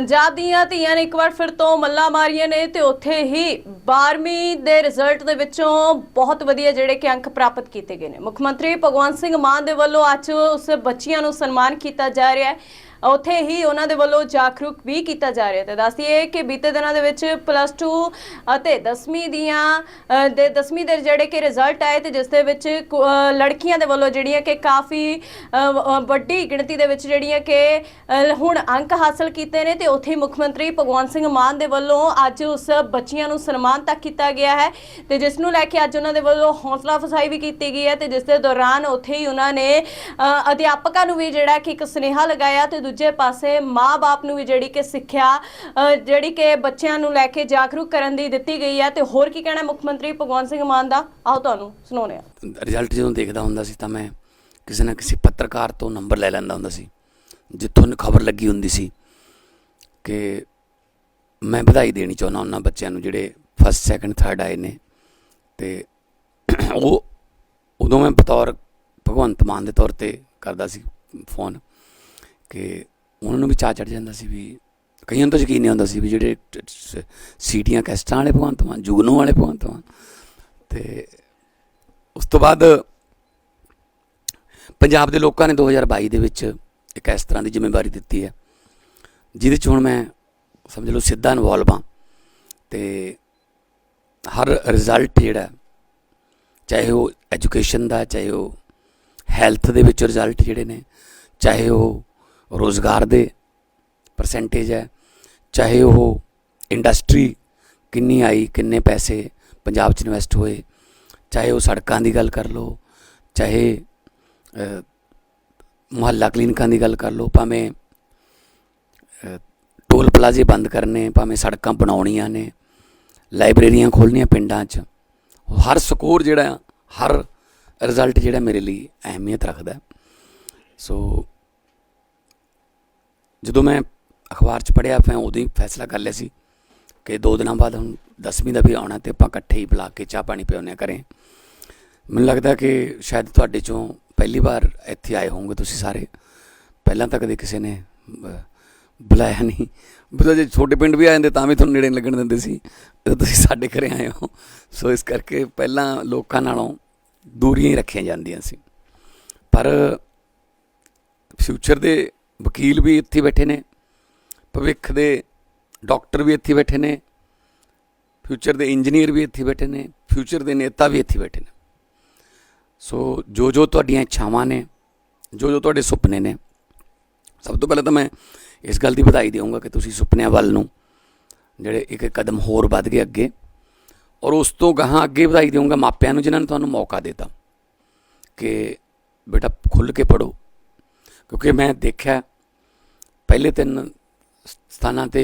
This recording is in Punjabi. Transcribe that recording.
ਪੰਜਾਬ ਦੀਆਂ ਧੀਆਂ ਨੇ ਇੱਕ ਵਾਰ ਫਿਰ ਤੋਂ ਮੱਲਾ ਮਾਰੀਆਂ ਨੇ ਤੇ ਉੱਥੇ ਹੀ 12ਵੀਂ ਦੇ ਰਿਜ਼ਲਟ ਦੇ ਵਿੱਚੋਂ ਬਹੁਤ ਵਧੀਆ ਜਿਹੜੇ ਕਿ ਅੰਕ ਪ੍ਰਾਪਤ ਕੀਤੇ ਗਏ ਨੇ। ਮੁੱਖ ਮੰਤਰੀ ਭਗਵੰਤ ਸਿੰਘ ਮਾਨ ਦੇ ਵੱਲੋਂ ਅੱਜ ਉਸ ਬੱਚੀਆਂ ਨੂੰ ਸਨਮਾਨ ਕੀਤਾ ਜਾ ਰਿਹਾ ਹੈ। ਉੱਥੇ ਹੀ ਉਹਨਾਂ ਦੇ ਵੱਲੋਂ ਜਾਗਰੂਕ ਵੀ ਕੀਤਾ ਜਾ ਰਿਹਾ ਤੇ ਦੱਸਦੀਏ ਕਿ ਬੀਤੇ ਦਿਨਾਂ ਦੇ ਵਿੱਚ ਪਲੱਸ 2 ਅਤੇ 10ਵੀਂ ਦੀਆਂ ਦੇ 10ਵੀਂ ਦੇ ਜਿਹੜੇ ਕਿ ਰਿਜ਼ਲਟ ਆਏ ਤੇ ਜਿਸ ਦੇ ਵਿੱਚ ਕੁ- ਲੜਕੀਆਂ ਦੇ ਵੱਲੋਂ ਜਿਹੜੀਆਂ ਕਿ ਕਾਫੀ ਵੱਡੀ ਗਿਣਤੀ ਦੇ ਵਿੱਚ ਜਿਹੜੀਆਂ ਕਿ ਹੁਣ ਅੰਕ ਹਾਸਲ ਕੀਤੇ ਨੇ ਤੇ ਉੱਥੇ ਹੀ ਮੁੱਖ ਮੰਤਰੀ ਭਗਵੰਤ ਸਿੰਘ ਮਾਨ ਦੇ ਵੱਲੋਂ ਅੱਜ ਉਸ ਬੱਚੀਆਂ ਨੂੰ ਸਨਮਾਨ ਤੱਕ ਕੀਤਾ ਗਿਆ ਹੈ ਤੇ ਜਿਸ ਨੂੰ ਲੈ ਕੇ ਅੱਜ ਉਹਨਾਂ ਦੇ ਵੱਲੋਂ ਹੌਸਲਾ ਅਫਜ਼ਾਈ ਵੀ ਕੀਤੀ ਗਈ ਹੈ ਤੇ ਜਿਸ ਦੇ ਦੌਰਾਨ ਉੱਥੇ ਹੀ ਉਹਨਾਂ ਨੇ ਅਧਿਆਪਕਾਂ ਨੂੰ ਵੀ ਜਿਹੜਾ ਕਿ ਇੱਕ ਸੁਨੇਹਾ ਲਗਾਇਆ ਤੇ ਦੂਜੇ ਪਾਸੇ ਮਾਂ-ਬਾਪ ਨੂੰ ਵੀ ਜਿਹੜੀ ਕਿ ਸਿੱਖਿਆ ਜਿਹੜੀ ਕਿ ਬੱਚਿਆਂ ਨੂੰ ਲੈ ਕੇ ਜਾਗਰੂਕ ਕਰਨ ਦੀ ਦਿੱਤੀ ਗਈ ਹੈ ਤੇ ਹੋਰ ਕੀ ਕਹਿਣਾ ਮੁੱਖ ਮੰਤਰੀ ਭਗਵੰਤ ਸਿੰਘ ਮਾਨ ਦਾ? ਆਓ ਤੁਹਾਨੂੰ ਸੁਣਾਉਂਦੇ ਹਾਂ। ਰਿਜ਼ਲਟ ਜਦੋਂ ਦੇਖਦਾ ਹੁੰਦਾ ਸੀ ਤਾਂ ਮੈਂ ਕਿਸੇ ਨਾ ਕਿਸੇ ਪੱਤਰਕਾਰ ਤੋਂ ਨੰਬਰ ਲੈ ਲੈਂਦਾ ਹੁੰਦਾ ਸੀ, ਜਿੱਥੋਂ ਖਬਰ ਲੱਗੀ ਹੁੰਦੀ ਸੀ ਕਿ ਮੈਂ ਵਧਾਈ ਦੇਣੀ ਚਾਹੁੰਦਾ ਉਹਨਾਂ ਬੱਚਿਆਂ ਨੂੰ ਜਿਹੜੇ ਫਸਟ ਸੈਕੰਡ ਥਰਡ ਆਏ ਨੇ ਤੇ ਉਹ ਉਦੋਂ ਮੈਂ ਬਤੌਰ ਭਗਵੰਤ ਮਾਨ ਦੇ ਤੌਰ ਤੇ ਕਰਦਾ ਸੀ ਫੋਨ ਕਿ ਉਹਨਾਂ ਨੂੰ ਵੀ ਚਾਹ ਚੜ ਜਾਂਦਾ ਸੀ ਵੀ ਕਈਆਂ ਨੂੰ ਤਾਂ ਯਕੀਨ ਨਹੀਂ ਹੁੰਦਾ ਸੀ ਵੀ ਜਿਹੜੇ ਸੀਟੀਆਂ ਕੈਸਟਾਂ ਵਾਲੇ ਭਗਵੰਤ ਮਾਨ, ਜੁਗਨੂ ਵਾਲੇ ਭਗਵੰਤ ਮਾਨ, ਤੇ ਉਸ ਤੋਂ ਬਾਅਦ ਪੰਜਾਬ ਦੇ ਲੋਕਾਂ ਨੇ 2022 ਦੇ ਵਿੱਚ ਇੱਕ ਇਸ ਤਰ੍ਹਾਂ ਦੀ ਜ਼ਿੰਮੇਵਾਰੀ ਦਿੱਤੀ ਹੈ, ਜਿਹਦੇ ਚ ਹੁਣ ਮੈਂ ਸਮਝ ਲਓ ਸਿੱਧਾ ਇਨਵੋਲਵ ਹਾਂ, ਤੇ ਹਰ ਰਿਜ਼ਲਟ ਜਿਹੜਾ, ਚਾਹੇ ਉਹ ਐਜੂਕੇਸ਼ਨ ਦਾ, ਚਾਹੇ ਉਹ ਹੈਲਥ ਦੇ ਵਿੱਚ ਰਿਜ਼ਲਟ ਜਿਹੜੇ ਨੇ, ਚਾਹੇ ਉਹ ਰੋਜ਼ਗਾਰ ਦੇ ਪਰਸੈਂਟੇਜ ਹੈ। ਚਾਹੇ ਉਹ ਇੰਡਸਟਰੀ ਕਿੰਨੀ ਆਈ, ਕਿੰਨੇ ਪੈਸੇ ਪੰਜਾਬ 'ਚ ਇਨਵੈਸਟ ਹੋਏ, ਚਾਹੇ ਉਹ ਸੜਕਾਂ ਦੀ ਗੱਲ ਕਰ ਲਓ, ਚਾਹੇ ਮੁਹੱਲਾ ਕਲੀਨਿਕਾਂ ਦੀ ਗੱਲ ਕਰ ਲਓ, ਭਾਵੇਂ ਟੋਲ ਪਲਾਜ਼ੇ ਬੰਦ ਕਰਨੇ, ਭਾਵੇਂ ਸੜਕਾਂ ਬਣਾਉਣੀਆਂ ਨੇ, ਲਾਇਬ੍ਰੇਰੀਆਂ ਖੋਲ੍ਹਣੀਆਂ ਪਿੰਡਾਂ 'ਚ, ਹਰ ਸਕੋਰ ਜਿਹੜਾ, ਹਰ ਰਿਜ਼ਲਟ ਜਿਹੜਾ ਮੇਰੇ ਲਈ ਅਹਿਮੀਅਤ ਰੱਖਦਾ ਸੋ ਜਦੋਂ ਮੈਂ ਅਖਬਾਰ 'ਚ ਪੜ੍ਹਿਆ ਮੈਂ ਉਦੋਂ ਹੀ ਫੈਸਲਾ ਕਰ ਲਿਆ ਸੀ ਕਿ ਦੋ ਦਿਨਾਂ ਬਾਅਦ ਹੁਣ 10ਵੀਂ ਦਾ ਵੀ ਆਉਣਾ ਤੇ ਆਪਾਂ ਇਕੱਠੇ ਹੀ ਬੁਲਾ ਕੇ ਚਾਹ ਪਾਣੀ ਪਿਉਣੇ ਕਰੇ ਮੈਨੂੰ ਲੱਗਦਾ ਕਿ ਸ਼ਾਇਦ ਤੁਹਾਡੇ ਚੋਂ ਪਹਿਲੀ ਵਾਰ ਇੱਥੇ ਆਏ ਹੋਵੋਗੇ ਤੁਸੀਂ ਸਾਰੇ। ਪਹਿਲਾਂ ਤਾਂ ਕਦੇ ਕਿਸੇ ਨੇ ਬੁਲਾਇਆ ਨਹੀਂ। ਬੁਲਾ ਜੇ ਛੋਟੇ ਪਿੰਡ ਵੀ ਆ ਜਾਂਦੇ ਤਾਂ ਵੀ ਤੁਹਾਨੂੰ ਨੇੜੇ ਲੱਗਣ ਦਿੰਦੇ ਸੀ ਤੇ ਤੁਸੀਂ ਸਾਡੇ ਘਰੇ ਆਏ ਹੋ। ਸੋ ਇਸ ਕਰਕੇ ਪਹਿਲਾਂ ਲੋਕਾਂ ਨਾਲੋਂ ਦੂਰੀਆਂ ਹੀ ਰੱਖੀਆਂ ਜਾਂਦੀਆਂ ਸੀ। ਪਰ ਫਿਊਚਰ ਦੇ ਵਕੀਲ ਵੀ ਇੱਥੇ ਬੈਠੇ ਨੇ, ਭਵਿੱਖ ਦੇ ਡਾਕਟਰ ਵੀ ਇੱਥੇ ਬੈਠੇ ਨੇ, ਫਿਊਚਰ ਦੇ ਇੰਜੀਨੀਅਰ ਵੀ ਇੱਥੇ ਬੈਠੇ ਨੇ, ਫਿਊਚਰ ਦੇ ਨੇਤਾ ਵੀ ਇੱਥੇ ਬੈਠੇ ਨੇ। ਸੋ ਜੋ ਜੋ ਤੁਹਾਡੀਆਂ ਇੱਛਾਵਾਂ ਨੇ ਜੋ ਜੋ ਤੁਹਾਡੇ ਸੁਪਨੇ ਨੇ, ਸਭ ਤੋਂ ਪਹਿਲਾਂ ਤਾਂ ਮੈਂ ਇਸ ਗੱਲ ਦੀ ਵਧਾਈ ਦੇਵਾਂਗਾ ਕਿ ਤੁਸੀਂ ਸੁਪਨਿਆਂ ਵੱਲ ਨੂੰ ਜਿਹੜੇ ਇੱਕ ਕਦਮ ਹੋਰ ਵੱਧ ਗਏ ਅੱਗੇ, ਔਰ ਉਸ ਤੋਂ ਗਾਹਾਂ ਅੱਗੇ ਵਧਾਈ ਦੇਵਾਂਗਾ ਮਾਪਿਆਂ ਨੂੰ ਜਿਨ੍ਹਾਂ ਨੇ ਤੁਹਾਨੂੰ ਮੌਕਾ ਦਿੱਤਾ ਕਿ ਬੇਟਾ ਖੁੱਲ ਕੇ ਪੜੋ ਕਿਉਂਕਿ ਮੈਂ ਦੇਖਿਆ ਪਹਿਲੇ ਤਿੰਨ ਸਥਾਨਾਂ ਤੇ